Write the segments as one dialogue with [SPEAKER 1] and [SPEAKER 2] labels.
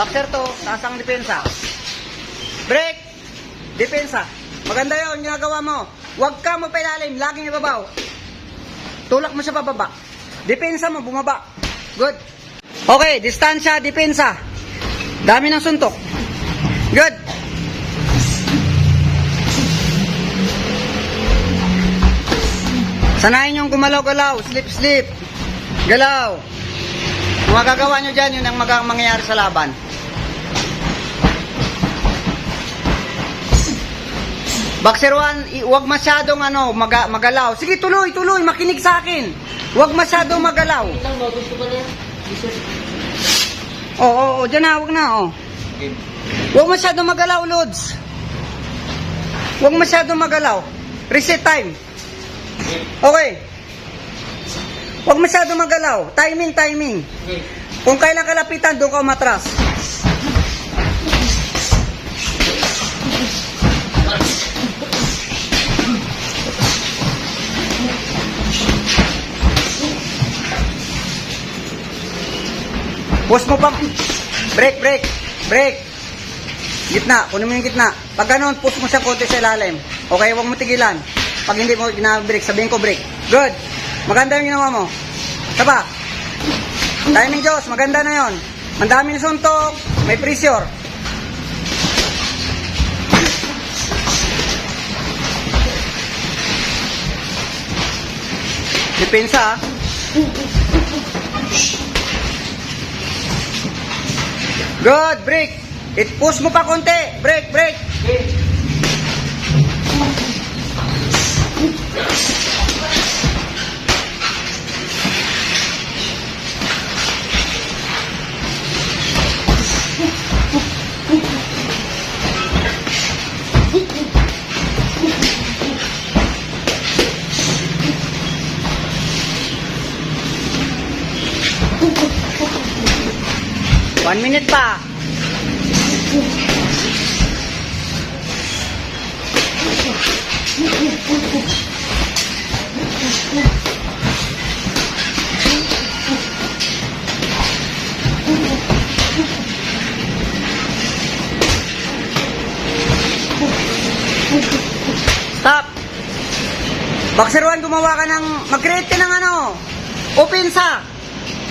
[SPEAKER 1] Boxer to, taas ang depensa. Break! Depensa. Maganda yun, ginagawa mo. Huwag ka mo pailalim, laging ibabaw. Tulak mo sa pababa. Depensa mo, bumaba. Good. Okay, distansya, depensa. Dami ng suntok. Good. Sanayin yung gumalaw-galaw, slip-slip. Galaw. Kung magagawa nyo dyan, yun ang mag- mangyayari sa laban. Boxer 1, huwag masyadong ano, maga, magalaw. Sige, tuloy, tuloy, makinig sa akin. Huwag masyadong magalaw.
[SPEAKER 2] Lang? Gusto ko na yan.
[SPEAKER 1] Oo, oo, oo, dyan na, huwag na, oh. Huwag masyadong magalaw, Lods. Huwag masyadong magalaw. Reset time. Okay. Huwag masyadong magalaw. Timing, timing. Kung kailan kalapitan, doon ka umatras. Push mo pa. Break, break, break. Gitna, kunin mo yung gitna. Pag ganun, push mo siya konti sa ilalim. Okay, huwag mo tigilan. Pag hindi mo ginabreak, sabihin ko break. Good. Maganda yung ginawa mo. Pa. Timing Diyos, maganda na yon. Ang dami ng suntok, may pressure. Depensa ah. Good, break. It push mo pa konti. Break, break.
[SPEAKER 2] Okay.
[SPEAKER 1] One minute pa. Stop. Boxer 1, gumawa ka ng, mag-create ka ng ano, opensa.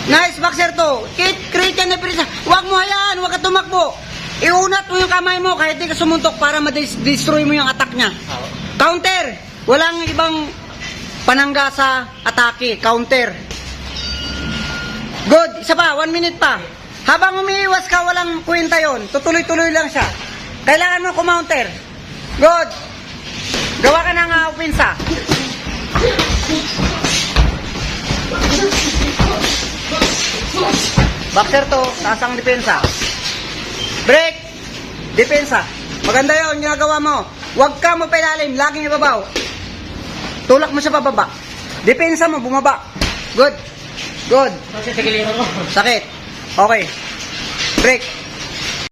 [SPEAKER 1] Nice, boxer to. Create, create ka ng opensa. Huwag mo hayaan, huwag ka tumakbo. Iunat mo yung kamay mo kahit di ka sumuntok para ma-destroy mo yung attack niya. Counter. Walang ibang panangga sa atake. Counter. Good. Isa pa. One minute pa. Habang umiiwas ka, walang kwenta yon. Tutuloy-tuloy lang siya. Kailangan mo kumounter. Good. Gawa ka ng uh, opensa. Boxer to, taas ang depensa. Break! Depensa. Maganda yun, ginagawa mo. Huwag ka mo pailalim, laging ibabaw. Tulak mo sa pababa. Depensa mo, bumaba. Good. Good. Sakit. Okay. Break.